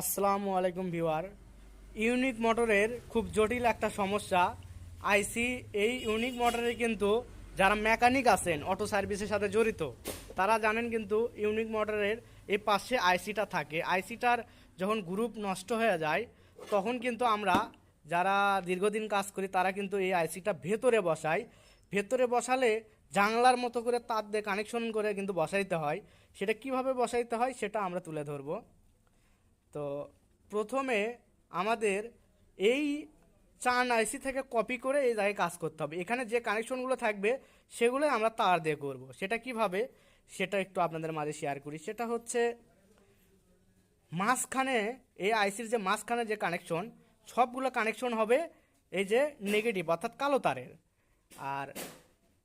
আসসালামু আলাইকুম viewer. Unique মোটরের খুব জটিল একটা সমস্যা। আইসি, এই ইউনিক মোটরে কিন্তু যারা মেকানিক আছেন, অটো সার্ভিসের সাথে জড়িত, তারা জানেন কিন্তু ইউনিক মোটরের এই পাশে আইসিটা থাকে। আইসিটার যখন গ্রুপ নষ্ট হয়ে যায়, তখন কিন্তু আমরা যারা দীর্ঘদিন কাজ করি, তারা কিন্তু এই আইসিটা ভেতরে বসাই। ভেতরে বসালে জানলার মতো করে তার দিয়ে কানেকশন করে কিন্তু বসাইতে হয়। সেটা কীভাবে বসাইতে হয়, সেটা আমরা তুলে ধরবো। তো প্রথমে আমাদের এই চান আইসি থেকে কপি করে এই জায়গায় কাজ করতে হবে। এখানে যে কানেকশনগুলো থাকবে সেগুলো আমরা তার দিয়ে করব। সেটা কীভাবে? সেটা একটু আপনাদের মাঝে শেয়ার করি। সেটা হচ্ছে মাঝখানে এই আইসির যে মাঝখানে যে কানেকশন সবগুলো কানেকশন হবে এই যে নেগেটিভ অর্থাৎ কালো তারের। আর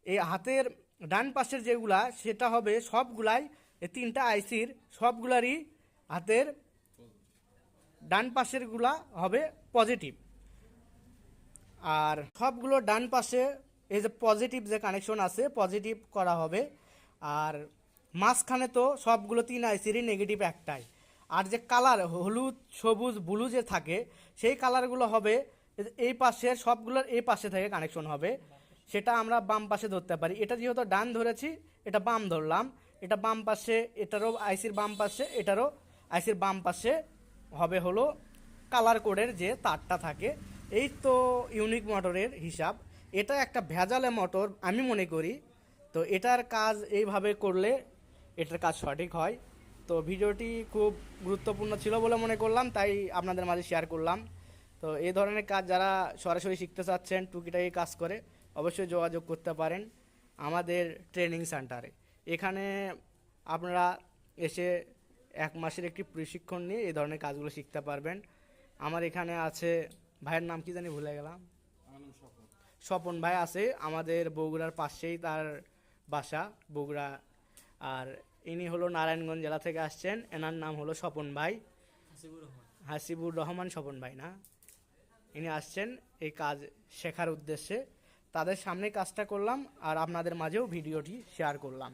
এই হাতের ডান পাশের যেগুলা, সেটা হবে সবগুলাই, এই তিনটা আইসির সবগুলারই হাতের ডান পাশেরগুলা হবে পজিটিভ আর সবগুলো ডান পাশে এই যে পজিটিভ যে কানেকশন আছে পজিটিভ করা হবে। আর মাঝখানে তো সবগুলো তিন আইসিরই নেগেটিভ একটাই। আর যে কালার হলুদ, সবুজ ব্লু যে থাকে, সেই কালারগুলো হবে এই পাশের, সবগুলোর এই পাশে থেকে কানেকশন হবে। সেটা আমরা বাম পাশে ধরতে পারি। এটা যেহেতু ডান ধরেছি, এটা বাম ধরলাম। এটা বাম পাশে, এটারও আইসির বাম পাশে, এটারও আইসির বাম পাশে হবে হলো কালার কোডের যে তারটা থাকে। এই তো ইউনিক মোটরের হিসাব। এটা একটা ভেজালে মোটর আমি মনে করি। তো এটার কাজ এইভাবে করলে এটার কাজ সঠিক হয়। তো ভিডিওটি খুব গুরুত্বপূর্ণ ছিল বলে মনে করলাম, তাই আপনাদের মাঝে শেয়ার করলাম। তো এই ধরনের কাজ যারা সরাসরি শিখতে চাচ্ছেন, টুকিটাকি কাজ করে, অবশ্যই যোগাযোগ করতে পারেন আমাদের ট্রেনিং সেন্টারে এখানে আপনারা এসে এক মাসের একটি প্রশিক্ষণ নিয়ে এই ধরনের কাজগুলো শিখতে পারবেন। আমার এখানে আছে ভাইয়ের নাম কি জানি ভুলে গেলাম। স্বপন। ভাই আছে আমাদের বগুড়ার পাশেই তার বাসা বগুড়া। আর ইনি হলো নারায়ণগঞ্জ জেলা থেকে আসছেন এনার নাম হলো স্বপন ভাই। হাসিবুর রহমান স্বপন ভাই না? ইনি আসছেন এই কাজ শেখার উদ্দেশ্যে। তাদের সামনে কাজটা করলাম আর আপনাদের মাঝেও ভিডিওটি শেয়ার করলাম।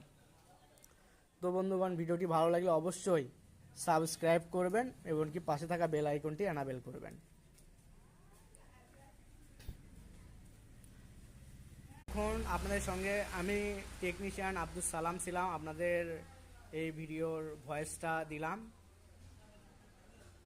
তো বন্ধুগণ, ভিডিওটি ভালো লাগলে অবশ্যই সাবস্ক্রাইব করবেন এবং কি পাশে থাকা বেল আইকনটি অ্যানাবেল করবেন। এখন আপনাদের সঙ্গে আমি টেকনিশিয়ান আব্দুল সালাম ছিলাম। আপনাদের এই ভিডিওর ভয়েসটা দিলাম।